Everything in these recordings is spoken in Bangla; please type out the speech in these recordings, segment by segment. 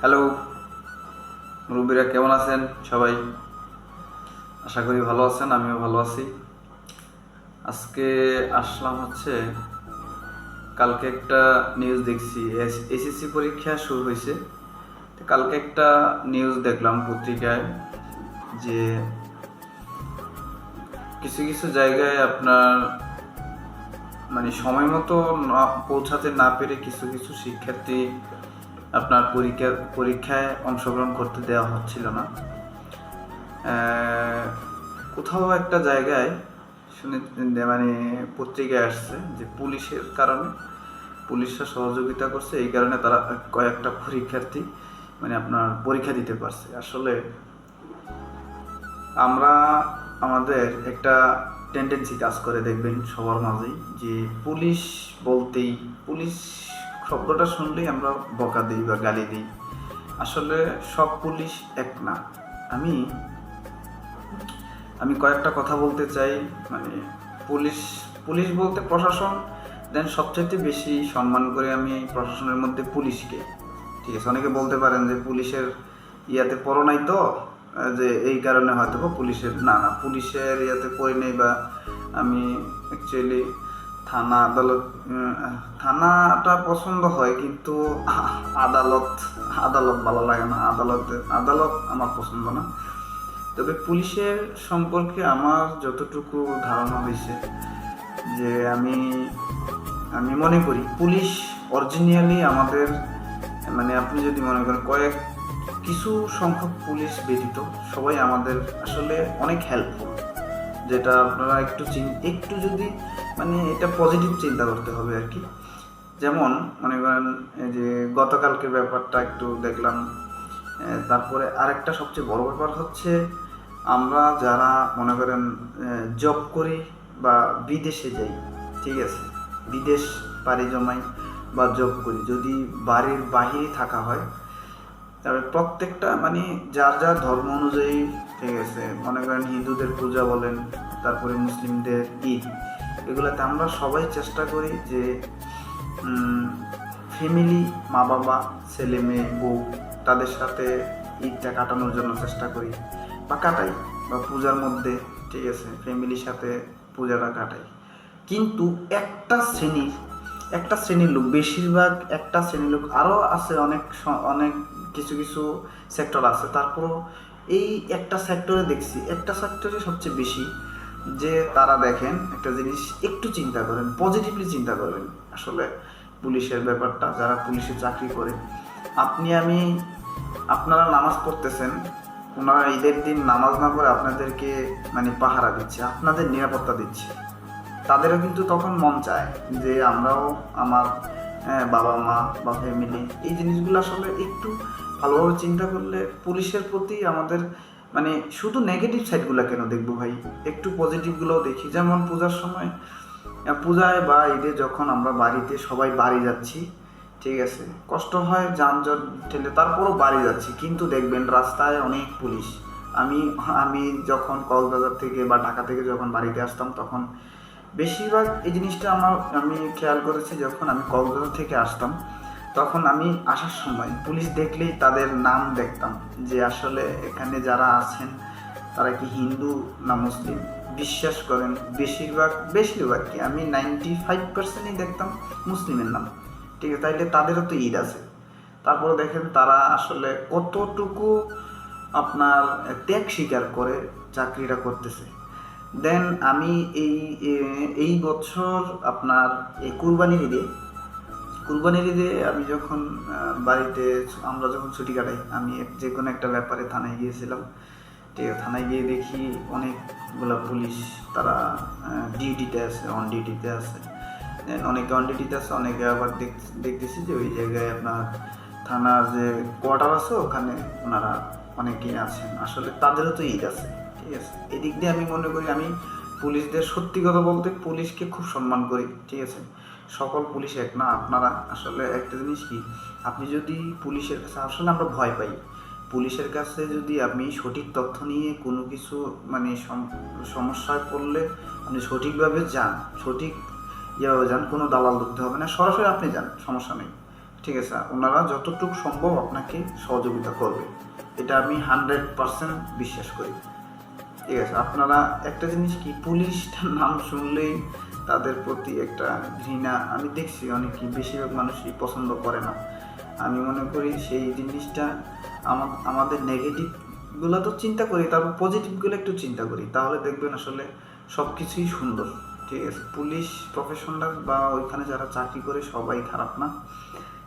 হ্যালো, মুরব্বীরা কেমন আছেন সবাই? আশা করি ভালো আছেন, আমিও ভালো আছি। আজকে আসলাম হচ্ছে, কালকে একটা নিউজ দেখছি। এসএসসি পরীক্ষা শুরু হয়েছে। কালকে একটা নিউজ দেখলাম পত্রিকায় যে কিছু কিছু জায়গায় আপনার মানে সময় মতো না, পৌঁছাতে না পেরে কিছু কিছু শিক্ষার্থী আপনার পরীক্ষা, পরীক্ষায় অংশগ্রহণ করতে দেওয়া হচ্ছিল না। কোথাও একটা জায়গায় শুনে মানে পত্রিকায় আসছে যে পুলিশের কারণে, পুলিশরা সহযোগিতা করছে, এই কারণে তারা কয়েকটা পরীক্ষার্থী মানে আপনার পরীক্ষা দিতে পারছে। আসলে আমরা আমাদের একটা টেন্ডেন্সি কাজ করে দেখবেন সবার মাঝেই, যে পুলিশ বলতেই, পুলিশ শব্দটা শুনলেই আমরা বকা দিই বা গালি দিই। আসলে সব পুলিশ এক না। আমি আমি কয়েকটা কথা বলতে চাই। মানে পুলিশ পুলিশ বলতে প্রশাসন, দেন সবচেয়ে বেশি সম্মান করে আমি প্রশাসনের মধ্যে পুলিশকে। ঠিক আছে, অনেকে বলতে পারেন যে পুলিশের ইয়াতে পড়ো নাই তো যে এই কারণে হয়তো পুলিশের, না না, পুলিশের ইয়াতে পড়ি নেই বা আমি অ্যাকচুয়ালি থানা আদালত থানাটা পছন্দ হয়, কিন্তু আদালত আদালত ভালো লাগে না। আদালতে, আদালত আমার পছন্দ না। তবে পুলিশের সম্পর্কে আমার যতটুকু ধারণা হয়েছে, যে আমি আমি মনে করি পুলিশ অরিজিনালি আমাদের মানে আপনি যদি মনে করেন কয়েক, কিছু সংখ্যক পুলিশ ব্যতীত সবাই আমাদের আসলে অনেক হেল্পফুল যেটা আপনারা একটু চিন- একটু যদি মানে এটা পজিটিভ চিন্তা করতে হবে আর কি। যেমন মনে করেন, এই যে গতকালকে ব্যাপারটা একটু দেখলাম। তারপরে আরেকটা সবচেয়ে বড় ব্যাপার হচ্ছে, আমরা যারা মনে করেন জব করি বা বিদেশে যাই, ঠিক আছে? বিদেশ পাড়ি জমাই বা জব করি, যদি বাড়ির বাহিরে থাকা হয় তবে প্রত্যেকটা মানে যার যার ধর্ম অনুযায়ী, ঠিক আছে? মনে করেন হিন্দুদের পূজা বলেন, তারপরে মুসলিমদের ঈদ এগুলোতে আমরা সবাই চেষ্টা করি যে ফ্যামিলি মা বাবা, ছেলে মেয়ে, বউ, তাদের সাথে ঈদটা কাটানোর জন্য চেষ্টা করি। বা কাটাই, বা পূজার মধ্যে, ঠিক আছে ফ্যামিলির সাথে পূজাটা কাটাই। কিন্তু একটা শ্রেণির একটা শ্রেণির লোক, বেশিরভাগ একটা শ্রেণির লোক, আরও আছে অনেক অনেক কিছু কিছু সেক্টর আছে। তারপরও এই একটা সেক্টরে দেখছি, একটা সেক্টরে সবচেয়ে বেশি। যে তারা দেখেন একটা জিনিস একটু চিন্তা করেন পজিটিভলি চিন্তা করবেন আসলে পুলিশের ব্যাপারটা যারা পুলিশে চাকরি করে আপনি আমি আপনারা নামাজ পড়তেছেন ওনারা ঈদের দিন নামাজ না পড়ে আপনাদেরকে মানে পাহারা দিচ্ছে আপনাদের নিরাপত্তা দিচ্ছে। তাদেরও কিন্তু তখন মন চায় যে আমরাও আমার হ্যাঁ, বাবা মা বা ফ্যামিলি এই জিনিসগুলো আসলে একটু ভালোভাবে চিন্তা করলে পুলিশের প্রতি আমাদের মানে শুধু নেগেটিভ সাইডগুলো কেন দেখব ভাই? একটু পজিটিভগুলোও দেখি। যেমন পূজার সময় পূজায় বা ঈদে যখন আমরা বাড়িতে সবাই বাড়ি যাচ্ছি, ঠিক আছে? কষ্ট হয়, যানজট ঠেলে তারপরও বাড়ি যাচ্ছি। কিন্তু দেখবেন রাস্তায় অনেক পুলিশ। আমি আমি যখন কক্সবাজার থেকে বা ঢাকা থেকে যখন বাড়িতে আসতাম তখন বেশিরভাগ এই জিনিসটা আমার, আমি খেয়াল করেছি যখন আমি কক্সবাজার থেকে আসতাম তখন আমি আসার সময় পুলিশ দেখলেই তাদের নাম দেখতাম যে আসলে এখানে যারা আছেন, তারা কি হিন্দু না মুসলিম? বিশ্বাস করেন, বেশিরভাগ বেশিরভাগ কি? আমি নাইনটি ফাইভ পার্সেন্টই দেখতাম মুসলিমের নাম। ঠিক আছে, তাইলে তাদেরও তো ঈদ আছে। তারপরে দেখেন তারা আসলে কতটুকু আপনার ত্যাগ স্বীকার করে চাকরিটা করতেছে। দেন আমি এই এই বছর আপনার এই কুরবানির ঈদে কুরবানির ঈদে আমি যখন বাড়িতে আমরা যখন ছুটি কাটাই, আমি যে কোনো একটা ব্যাপারে থানায় গিয়েছিলাম। থানায় গিয়ে দেখি অনেকগুলা পুলিশ, তারা ডিউটিতে আছে অন ডিউটিতে আছে। অনেকে অন ডিউটিতে আছে, অনেকে আবার দেখ- দেখতেছি যে ওই জায়গায় আপনার থানার যে কোয়ার্টার আছে, ওখানে ওনারা অনেকেই আছেন। আসলে তাদেরও তো ঈদ আছে, ঠিক আছে? এদিক দিয়ে আমি মনে করি আমি পুলিশদের সত্যি কথা বলতে পুলিশকে খুব সম্মান করি, ঠিক আছে? সকল পুলিশ এক না, আপনারা আসলে একটা জিনিস কি, আপনি যদি পুলিশের কাছে, আসলে আমরা ভয় পাই। পুলিশের কাছে যদি আপনি সঠিক তথ্য নিয়ে কোনো কিছু মানে সম- সমস্যায় পড়লে আপনি সঠিকভাবে যান, সঠিক ইয়েভাবে যান, কোনো দালাল ধরতে হবে না, সরাসরি আপনি যান, সমস্যা নেই, ঠিক আছে? ওনারা যতটুকু সম্ভব আপনাকে সহযোগিতা করবে, এটা আমি হান্ড্রেড পার্সেন্ট বিশ্বাস করি। ঠিক আছে, আপনারা একটা জিনিস কি, পুলিশটার নাম শুনলেই তাদের প্রতি একটা ঘৃণা, আমি দেখছি অনেকেই, বেশিরভাগ মানুষই পছন্দ করে না। আমি মনে করি সেই জিনিসটা আমা- আমাদের নেগেটিভগুলো তো চিন্তা করি, তারপর পজিটিভগুলো একটু চিন্তা করি, তাহলে দেখবেন আসলে সব কিছুই সুন্দর, ঠিক আছে। পুলিশ প্রফেশনাল বা ওইখানে যারা চাকরি করে সবাই খারাপ না,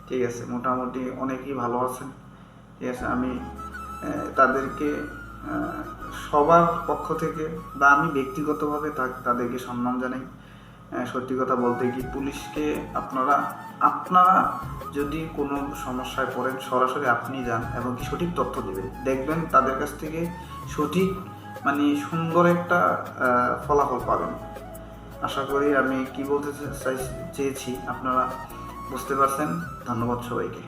ঠিক আছে, মোটামুটি অনেকেই ভালো আছেন, ঠিক আছে। আমি তাদেরকে সবার পক্ষ থেকে বা আমি ব্যক্তিগতভাবে তাদেরকে সম্মান জানাই। সত্যি কথা বলতে কি পুলিশকে আপনারা আপনারা যদি কোনো সমস্যায় পড়েন, সরাসরি আপনি যান এবং কি সঠিক তথ্য দেবেন। দেখবেন তাদের কাছ থেকে সঠিক মানে সুন্দর একটা ফলাফল পাবেন। আশা করি আমি কি বলতে চাই চেয়েছি, আপনারা বুঝতে পারছেন। ধন্যবাদ সবাইকে।